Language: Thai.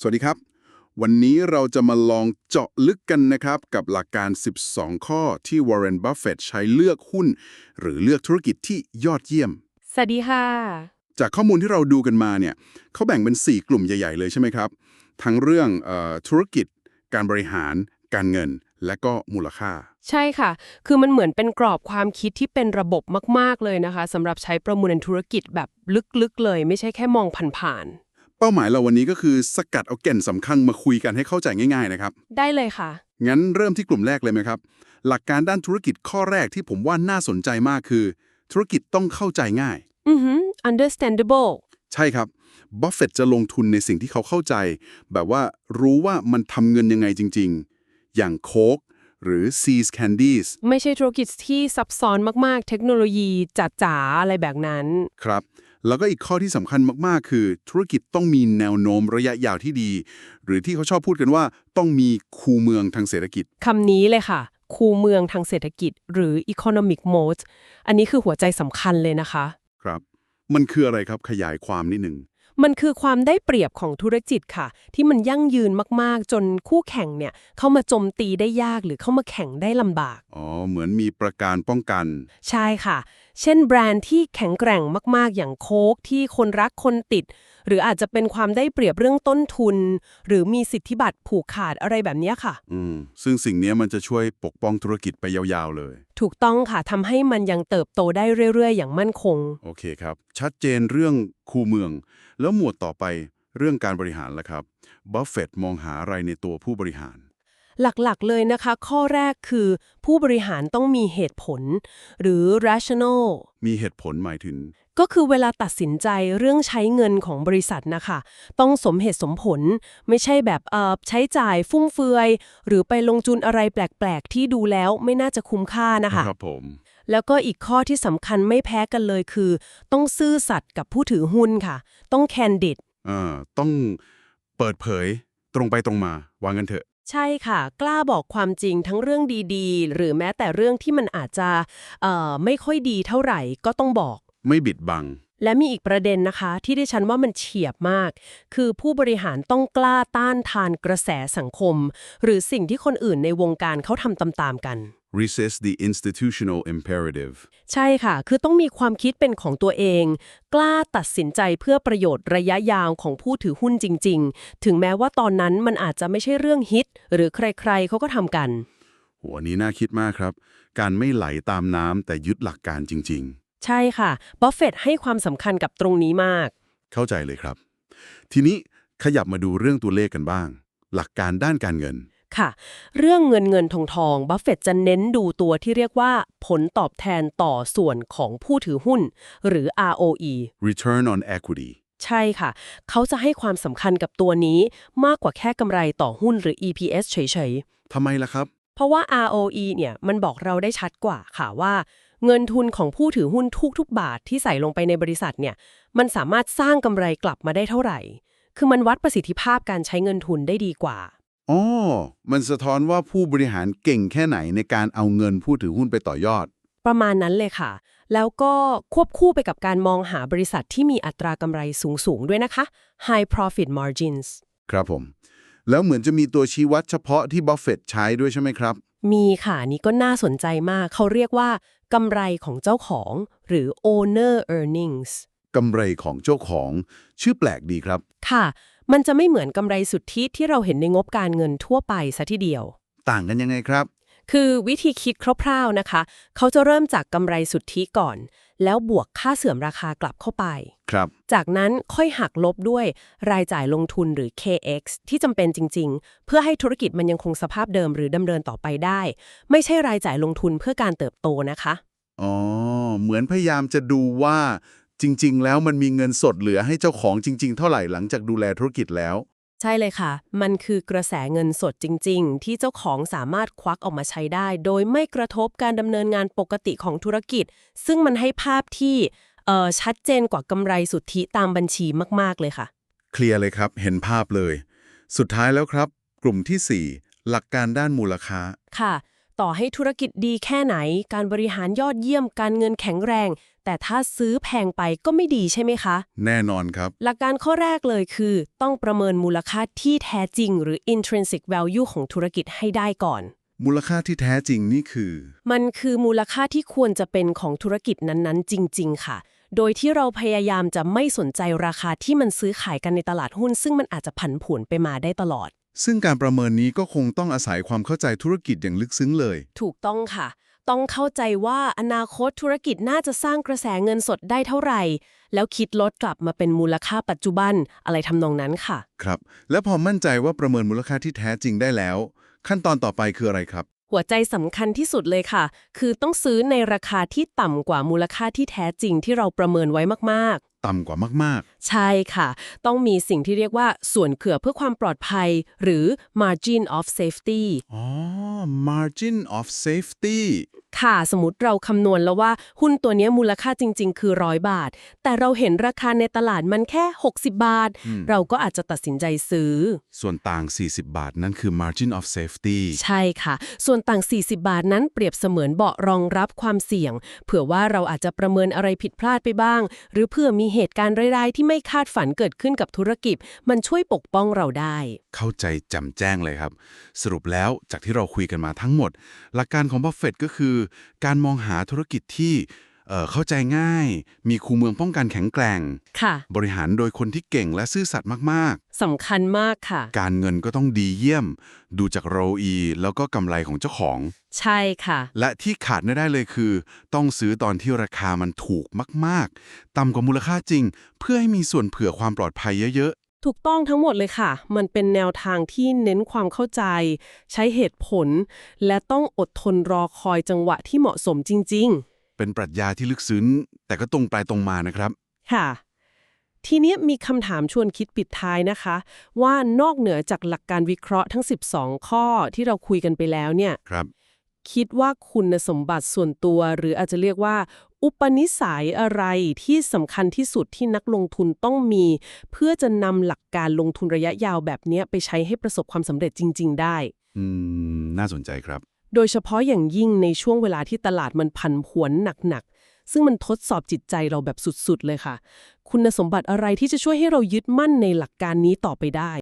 สวัสดีครับ วันนี้เราจะมาลองเจาะลึกกันนะครับกับหลักการ 12 ข้อที่ Warren Buffett ใช้เลือกหุ้น หรือเลือกธุรกิจที่ยอดเยี่ยม สวัสดีค่ะ จากข้อมูลที่เราดูกันมาเนี่ยเขาแบ่งเป็น 4 กลุ่มใหญ่ ๆ เลยใช่ไหมครับ ทั้งเรื่องเออธุรกิจ การบริหาร การเงิน และก็มูลค่า ใช่ค่ะ คือมันเหมือนเป็นกรอบความคิดที่เป็นระบบมาก ๆ เลยนะคะสำหรับใช้ประมวลธุรกิจแบบลึกๆเลย ไม่ใช่แค่มองผ่าน เป้าหมายเราวันนี้ก็คือสกัดเอาแก่นสำคัญมาคุยกันให้เข้าใจง่ายๆนะครับๆได้เลยค่ะ งั้นเริ่มที่กลุ่มแรกเลยไหมครับ หลักการด้านธุรกิจข้อแรกที่ผมว่าน่าสนใจมากคือ ธุรกิจต้องเข้าใจง่าย อือหือ understandable ใช่ครับบัฟเฟตจะลงทุนในสิ่งที่เขาเข้าใจ แบบว่ารู้ว่ามันทำเงินยังไงจริงๆ อย่างโค้กหรือ Seas Candies ไม่ใช่ธุรกิจที่ซับซ้อนมากๆ เทคโนโลยีจ๋าๆอะไรแบบนั้น ครับ แล้วก็อีกข้อที่สำคัญมากๆ คือ ธุรกิจต้องมีแนวโน้มระยะยาวที่ดี หรือที่เขาชอบพูดกันว่า ต้องมีคูเมืองทางเศรษฐกิจคำนี้เลยค่ะ คูเมืองทางเศรษฐกิจ หรือ economic mode อันนี้คือหัวใจสำคัญเลยนะคะ ครับ มันคืออะไรครับขยายความนิดหนึ่ง มันคือความได้เปรียบของธุรกิจค่ะ ที่มันยั่งยืนมากๆ จนคู่แข่งเนี่ยเข้ามาโจมตีได้ยากหรือเข้ามาแข่งได้ลำบาก อ๋อ เหมือนมีประการป้องกัน ใช่ค่ะ เช่นแบรนด์ที่แข็งแกร่งมากๆ อย่างโค้กที่คนรักคนติด หรืออาจจะเป็นความได้เปรียบเรื่องต้นทุน หรือมีสิทธิบัตรผูกขาดอะไรแบบเนี้ยค่ะ อืม ซึ่งสิ่งเนี้ยมันจะช่วยปกป้องธุรกิจไปยาวๆเลย ถูกต้องค่ะทำให้มันยังเติบโตได้เรื่อย ๆ อย่างมั่นคง โอเคครับ ชัดเจนเรื่องคูเมือง แล้วหมวดต่อไปเรื่องการบริหารละครับบัฟเฟตมองหาอะไรในตัวผู้บริหาร หลักๆ เลยนะคะ ข้อแรกคือผู้บริหารต้องมีเหตุผล หรือ rational มีเหตุผลหมายถึง ก็คือเวลาตัดสินใจเรื่องใช้เงินของบริษัทนะคะ ต้องสมเหตุสมผล ไม่ใช่แบบเอ่อใช้จ่ายฟุ่มเฟือย หรือไปลงทุนอะไรแปลก ๆ ที่ดูแล้วไม่น่าจะคุ้มค่านะคะครับผมแล้วก็อีกข้อที่สำคัญไม่แพ้กันเลยคือ ต้องซื่อสัตย์กับผู้ถือหุ้นค่ะ ต้อง candid เอ่อต้องเปิดเผยตรงไปตรงมา วางกันเถอะ ใช่ค่ะ กล้าบอกความจริงทั้งเรื่องดีๆ หรือแม้แต่เรื่องที่มันอาจจะเอ่อไม่ค่อยดีเท่าไหร่ก็ต้องบอก ไม่บิดบัง และมีอีกประเด็นนะคะ ที่ดิฉันว่ามันเฉียบมาก คือผู้บริหารต้องกล้าต้านทานกระแสสังคม หรือสิ่งที่คนอื่นในวงการเขาทำตามๆกัน resist the institutional imperative ใช่ค่ะ คือต้องมีความคิดเป็นของตัวเอง กล้าตัดสินใจเพื่อประโยชน์ระยะยาวของผู้ถือหุ้นจริง ๆ ถึงแม้ว่าตอนนั้นมันอาจจะไม่ใช่เรื่องฮิต หรือใครๆเขาก็ทำกันหัวนี้น่าคิดมากครับ การไม่ไหลตามน้ำแต่ยึดหลักการจริงใช่ค่ะบัฟเฟตให้ความสำคัญกับตรงนี้มากๆเข้าใจเลยครับ ทีนี้ขยับมาดูเรื่องตัวเลขกันบ้าง หลักการด้านการเงิน ค่ะ เรื่องเงินเงินทองทองบัฟเฟตจะเน้นดูตัวที่เรียกว่า ผลตอบแทนต่อส่วนของผู้ถือหุ้น หรือ ROE return on equity ใช่ค่ะ เขาจะให้ความสำคัญกับตัวนี้มากกว่าแค่กำไรต่อหุ้นหรือ EPS เฉยทำไมล่ะครับๆเพราะว่า ROE เนี่ยมันบอกเราได้ชัดกว่าค่ะว่า เงินทุนของผู้ถือหุ้นทุกๆ บาทที่ใส่ลงไปในบริษัทเนี่ย มันสามารถสร้างกำไรกลับมาได้เท่าไหร่ คือมันวัดประสิทธิภาพการใช้เงินทุนได้ดีกว่า อ๋อ มันสะท้อนว่าผู้บริหารเก่งแค่ไหนในการเอาเงินผู้ถือหุ้นไปต่อยอด ประมาณนั้นเลยค่ะ แล้วก็ควบคู่ไปกับการมองหาบริษัทที่มีอัตรากำไรสูง ๆ ด้วยนะคะ high profit margins ครับผม แล้วเหมือนจะมีตัวชี้วัดเฉพาะที่บัฟเฟตใช้ด้วยใช่ไหมครับ มีค่ะ นี่ก็น่าสนใจมาก เขาเรียกว่ากำไรของเจ้าของ หรือ owner earnings กำไรของเจ้าของ ชื่อแปลกดีครับ ค่ะ มันจะไม่เหมือนกำไรสุทธิที่เราเห็นในงบการเงินทั่วไปซะทีเดียว ต่างกันยังไงครับ คือวิธีคิดคร่าวๆนะคะ เขาจะเริ่มจากกำไรสุทธิก่อน แล้วบวกค่าเสื่อมราคากลับเข้าไป ครับ จากนั้นค่อยหักลบด้วยรายจ่ายลงทุนหรือ KX ที่จำเป็นจริง ๆ เพื่อให้ธุรกิจมันยังคงสภาพเดิมหรือดำเนินต่อไปได้ ไม่ใช่รายจ่ายลงทุนเพื่อการเติบโตนะคะ อ๋อ เหมือนพยายามจะดูว่า จริง ๆ แล้วมันมีเงินสดเหลือให้เจ้าของจริง ๆ เท่าไหร่หลังจากดูแลธุรกิจแล้ว ใช่เลยค่ะ มันคือกระแสเงินสดจริง ๆ ที่เจ้าของสามารถควักออกมาใช้ได้ โดยไม่กระทบการดำเนินงานปกติของธุรกิจ ซึ่งมันให้ภาพที่เอ่อชัดเจนกว่ากำไรสุทธิตามบัญชีมาก ๆ เลยค่ะ เคลียร์เลยครับเห็นภาพเลย สุดท้ายแล้วครับ กลุ่มที่ 4 หลักการด้านมูลค่า ค่ะ ต่อให้ธุรกิจดีแค่ไหน การบริหารยอดเยี่ยม การเงินแข็งแรง แต่ถ้าซื้อแพงไปก็ไม่ดีใช่ไหมคะ แน่นอนครับ หลักการข้อแรกเลยคือ ต้องประเมินมูลค่าที่แท้จริง หรือ intrinsic value ของธุรกิจให้ได้ก่อน มูลค่าที่แท้จริงนี่คือ มันคือมูลค่าที่ควรจะเป็นของธุรกิจนั้นๆ จริง ๆ ค่ะ โดยที่เราพยายามจะไม่สนใจราคาที่มันซื้อขายกันในตลาดหุ้น ซึ่งมันอาจจะผันผวนไปมาได้ตลอด ซึ่งการประเมินนี้ก็คงต้องอาศัยความเข้าใจธุรกิจอย่างลึกซึ้งเลย ถูกต้องค่ะ ต้องเข้าใจว่าอนาคตธุรกิจน่าจะสร้างกระแสเงินสดได้เท่าไหร่ แล้วคิดลดกลับมาเป็นมูลค่าปัจจุบันอะไรทำนองนั้นค่ะ ครับ และพอมั่นใจว่าประเมินมูลค่าที่แท้จริงได้แล้ว ขั้นตอนต่อไปคืออะไรครับ หัวใจสำคัญที่สุดเลยค่ะ คือต้องซื้อในราคาที่ต่ำกว่ามูลค่าที่แท้จริงที่เราประเมินไว้มาก ต่ำกว่ามากๆ ใช่ค่ะ ต้องมีสิ่งที่เรียกว่าส่วนเผื่อเพื่อความปลอดภัย หรือ margin of safety ๆอ๋อ margin of safety ค่ะ สมมติเราคำนวณแล้วว่าหุ้นตัวเนี้ยมูลค่าจริง ๆ คือร้อยบาท แต่เราเห็นราคาในตลาดมันแค่ 60 บาทอืมเราก็อาจจะตัดสินใจซื้อ ส่วนต่าง 40 บาทนั่นคือ margin of safety ใช่ค่ะ ส่วนต่าง 40 บาทนั้นเปรียบเสมือนเบาะรองรับความเสี่ยง เผื่อว่าเราอาจจะประเมินอะไรผิดพลาดไปบ้าง หรือเผื่อมีเหตุการณ์ร้ายๆที่ไม่คาดฝันเกิดขึ้นกับธุรกิจ มันช่วยปกป้องเราได้ เข้าใจแจ่มแจ้งเลยครับ สรุปแล้วจากที่เราคุยกันมาทั้งหมด หลักการของบัฟเฟตก็คือการมองหาธุรกิจที่เอ่อเข้าใจง่าย มีคูเมืองป้องกันแข็งแกร่ง ค่ะ บริหารโดยคนที่เก่งและซื่อสัตย์มากสำคัญมากค่ะๆการเงินก็ต้องดีเยี่ยม ดูจากโรอีแล้วก็กำไรของเจ้าของ ใช่ค่ะ และที่ขาดไม่ได้เลยคือ ต้องซื้อตอนที่ราคามันถูกมาก ๆ ต่ำกว่ามูลค่าจริง เพื่อให้มีส่วนเผื่อความปลอดภัยเยอะ ถูกต้องทั้งหมดเลยค่ะ มันเป็นแนวทางที่เน้นความเข้าใจ ใช้เหตุผล และต้องอดทนรอคอยจังหวะที่เหมาะสมจริงๆๆเป็นปรัชญาที่ลึกซึ้งแต่ก็ตรงไปตรงมานะครับ ค่ะ ทีเนี้ยมีคำถามชวนคิดปิดท้ายนะคะ ว่านอกเหนือจากหลักการวิเคราะห์ทั้ง 12 ข้อที่เราคุยกันไปแล้วเนี่ยครับ คิดว่าคุณสมบัติส่วนตัว หรืออาจจะเรียกว่า อุปนิสัยอะไรที่สำคัญที่สุดที่นักลงทุนต้องมี เพื่อจะนำหลักการลงทุนระยะยาวแบบเนี้ยไปใช้ให้ประสบความสำเร็จจริง ๆ ได้ อืม น่าสนใจครับ โดยเฉพาะอย่างยิ่งในช่วงเวลาที่ตลาดมันผันผวนหนัก ๆ ซึ่งมันทดสอบจิตใจเราแบบสุด ๆ เลยค่ะ คุณสมบัติอะไรที่จะช่วยให้เรายึดมั่นในหลักการนี้ต่อไปได้